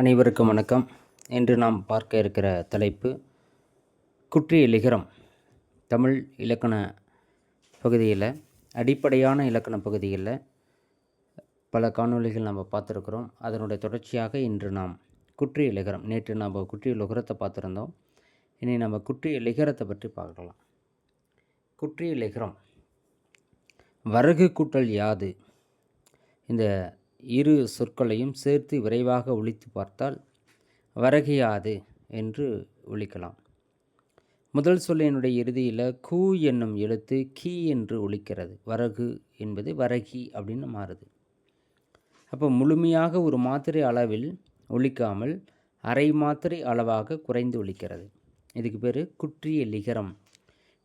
அனைவருக்கும் வணக்கம். இன்று நாம் பார்க்க இருக்கிற தலைப்பு குற்றிய லிகரம். தமிழ் இலக்கண பகுதியில் அடிப்படையான இலக்கண பகுதியில் பல காணொளிகள் நம்ம பார்த்துருக்குறோம். அதனுடைய தொடர்ச்சியாக இன்று நாம் குற்றிய லிகரம் நேற்று நாம் குற்றிய லுகரத்தை பார்த்துருந்தோம். இனி நம்ம குற்றிய லிகரத்தை பற்றி பார்க்கலாம். குற்றிய லிகரம் வரகு கூட்டல் யாது? இந்த இரு சொற்களையும் சேர்த்து விரைவாக ஒழித்து பார்த்தால் வரகியாது என்று ஒழிக்கலாம். முதல் சொல்லினுடைய இறுதியில் கூ என்னும் எழுத்து கீ என்று ஒழிக்கிறது. வரகு என்பது வரகி அப்படின்னு மாறுது. அப்போ முழுமையாக ஒரு மாத்திரை அளவில் ஒழிக்காமல் அரை மாத்திரை அளவாக குறைந்து ஒழிக்கிறது. இதுக்கு பேர் குற்றிய லிகரம்.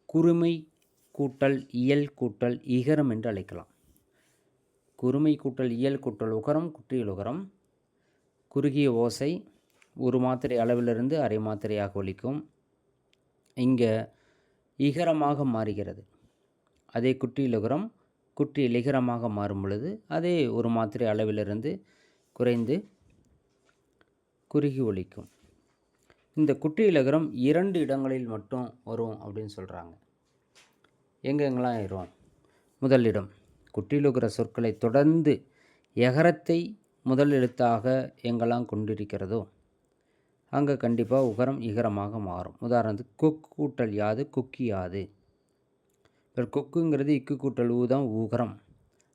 குறுமை கூட்டல் இயல் கூட்டல் இகரம் என்று அழைக்கலாம். குறுமை கூட்டல் இயல் கூட்டல் உகரம் குற்றியல் உகரம். குறுகிய ஓசை ஒரு மாத்திரை அளவிலிருந்து அரை மாத்திரையாக ஒலிக்கும். இங்கே இகரமாக மாறுகிறது. அதே குற்றியல் உகரம் குற்றிய இகரமாக மாறும் பொழுது அதே ஒரு மாத்திரை அளவிலிருந்து குறைந்து குறுகி ஒலிக்கும். இந்த குற்றியலகரம் இரண்டு இடங்களில் மட்டும் வரும் அப்படின்னு சொல்கிறாங்க எங்கெங்கெல்லாம் வரும்? முதல் இடம். குற்றிலுகிற சொற்களை தொடர்ந்து எகரத்தை முதல் எழுத்தாக எங்கெல்லாம் கொண்டிருக்கிறதோ அங்கே கண்டிப்பாக உகரம் இகரமாக மாறும். உதாரணத்துக்கு கொக்கு கூட்டல் யாது குக்கி யாது. இப்போ கொக்குங்கிறது இக்கு கூட்டல் ஊ தான் ஊகரம்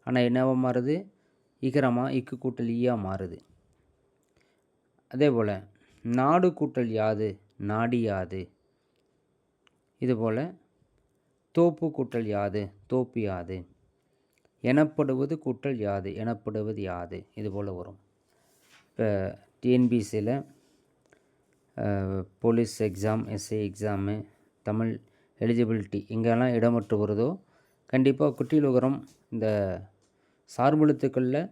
ஆனால் என்னவாக மாறுது? இகரமாக இக்கு கூட்டல் ஈயாக மாறுது. அதே போல் நாடு கூட்டல் யாது நாடி யாது. இதுபோல் தோப்பு கூட்டல் யாது தோப்பு யாது. எனப்படுவது கூட்டல் யாது எனப்படுவது யாது இது போல் வரும். இப்போ டிஎன்பிசியில் police exam SI exam Tamil eligibility இங்கெல்லாம் இடமற்று வருதோ கண்டிப்பாக குட்டியலுகரம் இந்த சார்பெழுத்துக்களில்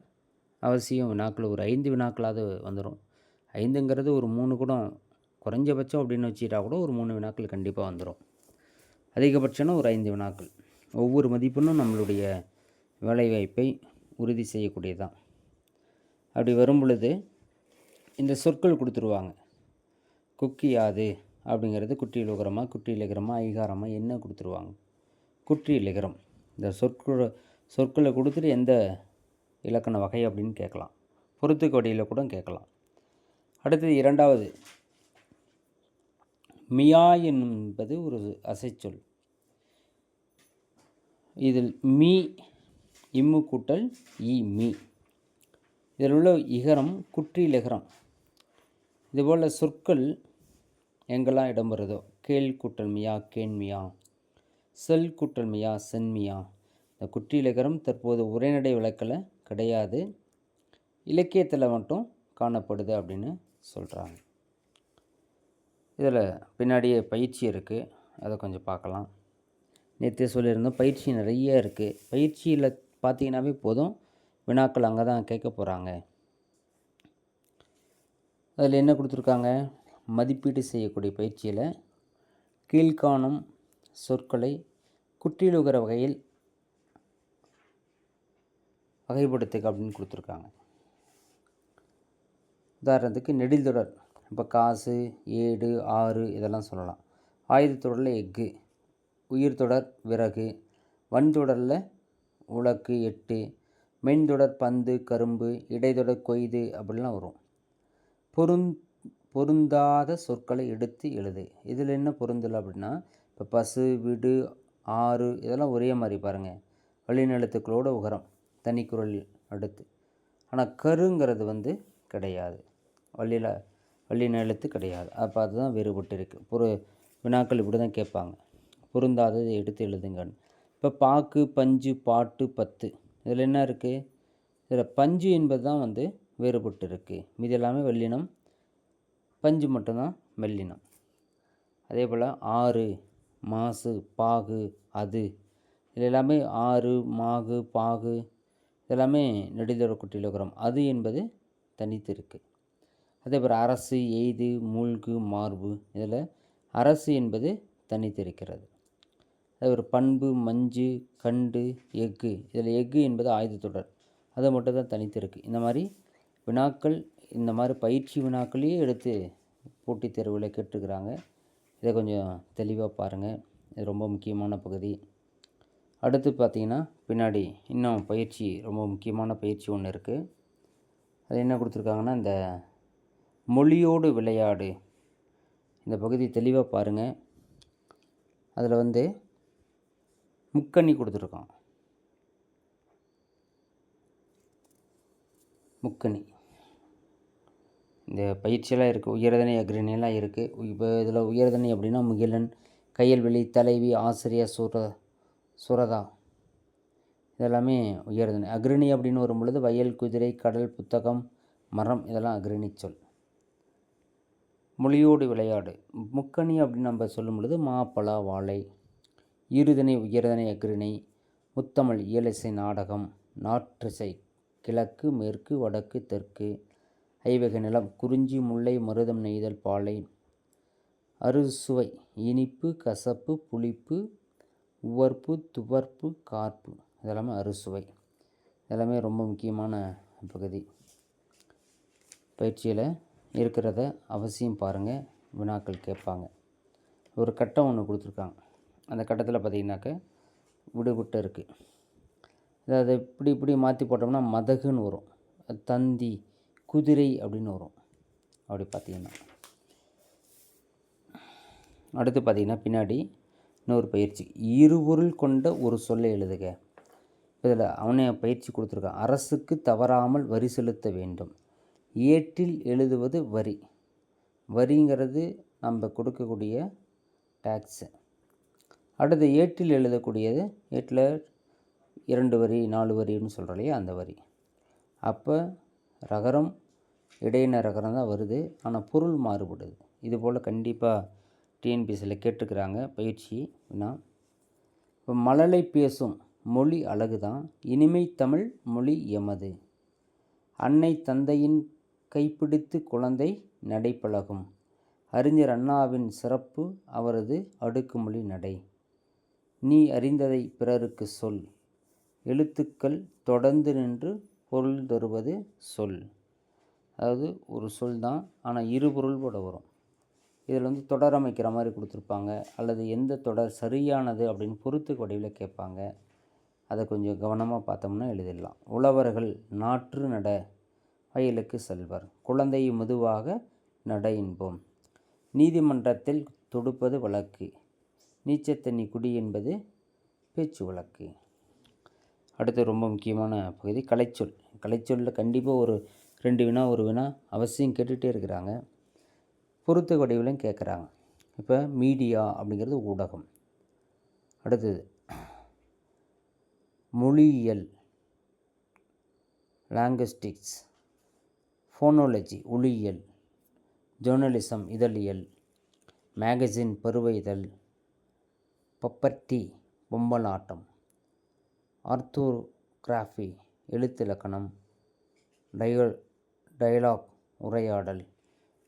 அவசியம் வினாக்கள் ஒரு ஐந்து வினாக்களாவது வந்துடும் ஐந்துங்கிறது ஒரு மூணு கூட குறைஞ்சபட்சம் அப்படின்னு வச்சுட்டா கூட ஒரு மூணு வினாக்கள் கண்டிப்பாக வந்துடும் அதிகபட்சம்னா ஒரு ஐந்து வினாக்கள். ஒவ்வொரு மதிப்பெண்ணும் நம்மளுடைய வேலைவாய்ப்பை உறுதி செய்யக்கூடியதான் அப்படி வரும் பொழுது இந்த சொற்கள் கொடுத்துருவாங்க. குக்கி யாது அப்படிங்கிறது குட்டி இலகரமா குட்டி இலகரமா ஐகாரமாக என்ன கொடுத்துருவாங்க? குட்டி இலகரம் இந்த சொற்கள் சொற்களை கொடுத்துட்டு எந்த இலக்கண வகை அப்படின்னு கேட்கலாம். பொறுத்துக்கொடியில் கூட கேட்கலாம். அடுத்தது இரண்டாவது. மியா என்பது ஒரு அசைச்சொல். இதில் மீ இம்மு கூட்டல் இ மீ. இதில் உள்ள இகரம் குற்றிலிகரம் இதுபோல் சொற்கள் எங்கெல்லாம் இடம்பெறுதோ? கேள் கூட்டல் மியா கேண்மியா செல் கூட்டல் மியா சென்மியா இந்த குற்றிலகரம் தற்போது உரைநடை விளக்கில் கிடையாது. இலக்கியத்தில் மட்டும் காணப்படுது அப்படின்னு சொல்கிறாங்க இதில் பின்னாடியே பயிற்சி இருக்குது அதை கொஞ்சம் பார்க்கலாம். நேற்று சொல்லியிருந்தோம் பயிற்சி நிறைய இருக்குது பயிற்சியில் பார்த்தீங்கன்னாவே போதும். வினாக்கள் அங்கே தான் கேட்க போகிறாங்க அதில் என்ன கொடுத்துருக்காங்க? மதிப்பீடு செய்யக்கூடிய பயிற்சியில் கீழ்காணும் சொற்களை குற்றிலுகிற வகையில் வகைப்படுத்துக அப்படின்னு கொடுத்துருக்காங்க. உதாரணத்துக்கு நெடில்தொடர் இப்போ காசு ஏடு ஆறு இதெல்லாம் சொல்லலாம். ஆயுதத்தொடரில் எஃகு உயிர் தொடர் விறகு. வன்தொடரில் உலக்கு எட்டு மென்தொடர் பந்து கரும்பு இடைதொடர் கொய்து அப்படிலாம் வரும். பொருந் பொருந்தாத சொற்களை எடுத்து எழுது. இதில் என்ன பொருந்தலை அப்படின்னா இப்போ பசு விடு ஆறு இதெல்லாம் ஒரே மாதிரி பாருங்கள் வழிநிலத்துக்களோட உகரம் தனிக்குரல் அடுத்து. ஆனால் கருங்கிறது வந்து கிடையாது. வள்ளியில் வள்ளி கிடையாது. அப்போ அதுதான் வேறுபட்டு இருக்குது பொரு வினாக்கள் இப்படி தான் கேட்பாங்க. பொருந்தாததை எடுத்து எழுதுங்கன்னு. இப்போ பாக்கு பஞ்சு பாட்டு பத்து. இதில் என்ன இருக்குது இதில் பஞ்சு என்பது தான் வந்து வேறுபட்டு இருக்குது மீது எல்லாமே வெள்ளினம் பஞ்சு மட்டும்தான் வெள்ளினம் அதே போல் ஆறு மாசு பாகு அது. இது எல்லாமே ஆறு மாகு பாகு இதெல்லாமே நெடுதொர குட்டிலோகிரம் அது என்பது தனித்து இருக்குது அதே போல் அரசு எய்து மூழ்கு மார்பு. இதில் அரசு என்பது தனித்திருக்கிறது ஒரு பண்பு மஞ்சு கண்டு எஃகு. இதில் எஃகு என்பது ஆயுதத்தொடர். அது மட்டும் தான் தனித்து இருக்குது இந்த மாதிரி வினாக்கள் இந்த மாதிரி பயிற்சி வினாக்களையே எடுத்து போட்டித் தேர்வில் கேட்டிருக்கிறாங்க. இதை கொஞ்சம் தெளிவாக பாருங்கள் இது ரொம்ப முக்கியமான பகுதி. அடுத்து பார்த்தீங்கன்னா பின்னாடி இன்னும் பயிற்சி ரொம்ப முக்கியமான பயிற்சி ஒன்று இருக்குது அது என்ன கொடுத்துருக்காங்கன்னா இந்த மொழியோடு விளையாடு. இந்த பகுதி தெளிவாக பாருங்கள் அதில் வந்து முக்கண்ணி கொடுத்துருக்கான். முக்கணி இந்த பயிற்சியெல்லாம் இருக்குது உயர்தனை அக்ரணியெல்லாம் இருக்குது இப்போ இதில் உயர்தனை அப்படின்னா முகிலன் கையல்வெளி தலைவி ஆசிரியர் சுர சுரதா. இதெல்லாமே உயர்தனை. அக்ரணி அப்படின்னு வரும் பொழுது வயல் குதிரை கடல் புத்தகம் மரம் இதெல்லாம் அக்ரணி சொல். மொழியோடு விளையாடு. முக்கணி அப்படின்னு நம்ம சொல்லும் பொழுது மாப்பழ வாழை ஈருதனை உயர்தனை அக்ரிணை முத்தமிழ் இயலிசை நாடகம் நாற்றிசை கிழக்கு மேற்கு வடக்கு தெற்கு ஐவகை நிலம் குறிஞ்சி முல்லை மருதம் நெய்தல் பாலை அறுசுவை இனிப்பு கசப்பு புளிப்பு உவர்ப்பு துவர்ப்பு கார்ப்பு இதெல்லாமே அறுசுவை. இதெல்லாமே ரொம்ப முக்கியமான பகுதி. பயிற்சியில் இருக்கிறத அவசியம் பாருங்கள் வினாக்கள் கேட்பாங்க. ஒரு கட்டம் ஒன்று கொடுத்துருக்காங்க. அந்த கட்டத்தில் பார்த்தீங்கன்னாக்க விடுபட்டு இருக்குது அதை இப்படி இப்படி மாற்றி போட்டோம்னா மதகுன்னு வரும். தந்தி குதிரை அப்படின்னு வரும். அப்படி பார்த்தீங்கன்னா. அடுத்து பார்த்தீங்கன்னா பின்னாடி இன்னொரு பயிற்சி. இருபொருள் கொண்ட ஒரு சொல்லை எழுதுக. இதில் அவனே பயிற்சி கொடுத்துருக்கான். அரசுக்கு தவறாமல் வரி செலுத்த வேண்டும். ஏட்டில் எழுதுவது வரி. வரிங்கிறது நம்ம கொடுக்கக்கூடிய டேக்ஸு அடுத்து ஏட்டில் எழுதக்கூடியது ஏட்டில் இரண்டு வரி நாலு வரின்னு சொல்கிறோம் இல்லையா அந்த வரி. அப்போ ரகரம் இடையின ரகரம் தான் வருது ஆனால் பொருள் மாறுபடுது. இது போல் கண்டிப்பாக டிஎன்பிசியில் கேட்டுக்கிறாங்க பயிற்சி இப்போ மழலை பேசும் மொழி அழகு தான் இனிமை தமிழ் மொழி எமது. அன்னை தந்தையின் கைப்பிடித்து குழந்தை நடைப்பழகும் அறிஞர் அண்ணாவின் சிறப்பு அவரது அடுக்குமொழி நடை. நீ அறிந்ததை பிறருக்கு சொல். எழுத்துக்கள் தொடர்ந்து நின்று பொருள் தருவது சொல். அதாவது ஒரு சொல் தான் ஆனால் இரு பொருள் கூட வரும். இதில் வந்து தொடர் அமைக்கிற மாதிரி கொடுத்துருப்பாங்க. அல்லது எந்த தொடர் சரியானது அப்படின்னு பொறுத்து வடிவில் கேட்பாங்க. அதை கொஞ்சம் கவனமாக பார்த்தோம்னா எழுதிடலாம். உழவர்கள் நாற்று நட வயலுக்கு செல்வர். குழந்தையை மெதுவாக நட என்போம் நீதிமன்றத்தில் தொடுப்பது வழக்கு. நீச்சத்தண்ணி குடி என்பது பேச்சு வழக்கு. அடுத்து ரொம்ப முக்கியமான பகுதி கலைச்சொல். கலைச்சொல்லில் கண்டிப்பாக ஒரு ரெண்டு வினா ஒரு வினா அவசியம் கேட்டுகிட்டே இருக்கிறாங்க. பொறுத்த வடிவிலையும் கேட்குறாங்க. இப்போ மீடியா அப்படிங்கிறது ஊடகம். அடுத்தது மொழியியல் லாங்குஸ்டிக்ஸ் ஃபோனோலஜி ஒளியியல் ஜேர்னலிசம் இதழியல் மேகசின் பருவ இதழ் பப்பர்டி பொம்மலாட்டம் ஆர்த்தோகிராஃபி எழுத்திலக்கணம் டயோ டயலாக் உரையாடல்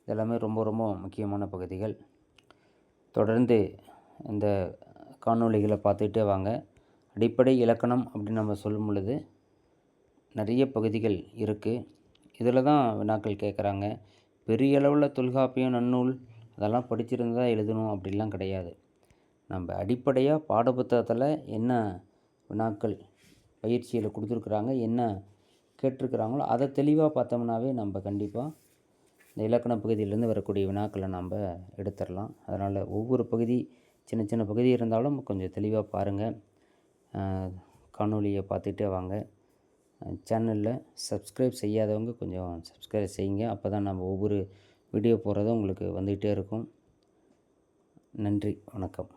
இதெல்லாமே ரொம்ப ரொம்ப முக்கியமான பகுதிகள். தொடர்ந்து இந்த காணொளிகளை பார்த்துக்கிட்டே வாங்க. அடிப்படை இலக்கணம் அப்படின்னு நம்ம சொல்லும் பொழுது நிறைய பகுதிகள் இருக்குது இதில் தான் வினாக்கள் கேட்குறாங்க. பெரிய அளவில் தொல்காப்பியம் நன்னூல் அதெல்லாம் படிச்சிருந்தா எழுதணும் அப்படிலாம் கிடையாது. நம்ம அடிப்படையாக பாடப்புத்தகத்தில் என்ன வினாக்கள் பயிற்சியில் கொடுத்துருக்குறாங்க என்ன கேட்டிருக்கிறாங்களோ அதை தெளிவாக பார்த்தோம்னாவே நம்ம கண்டிப்பாக இந்த இலக்கண பகுதியிலேருந்து வரக்கூடிய வினாக்களை நம்ம எடுத்துடலாம். அதனால் ஒவ்வொரு பகுதி சின்ன சின்ன பகுதி இருந்தாலும் கொஞ்சம் தெளிவாக பாருங்கள் காணொலியை பார்த்துட்டே வாங்க. சேனலில் சப்ஸ்கிரைப் செய்யாதவங்க கொஞ்சம் சப்ஸ்கிரைப் செய்யுங்க. அப்போ தான் நம்ம ஒவ்வொரு வீடியோ போடுறதும் உங்களுக்கு வந்துகிட்டே இருக்கும். நன்றி வணக்கம்.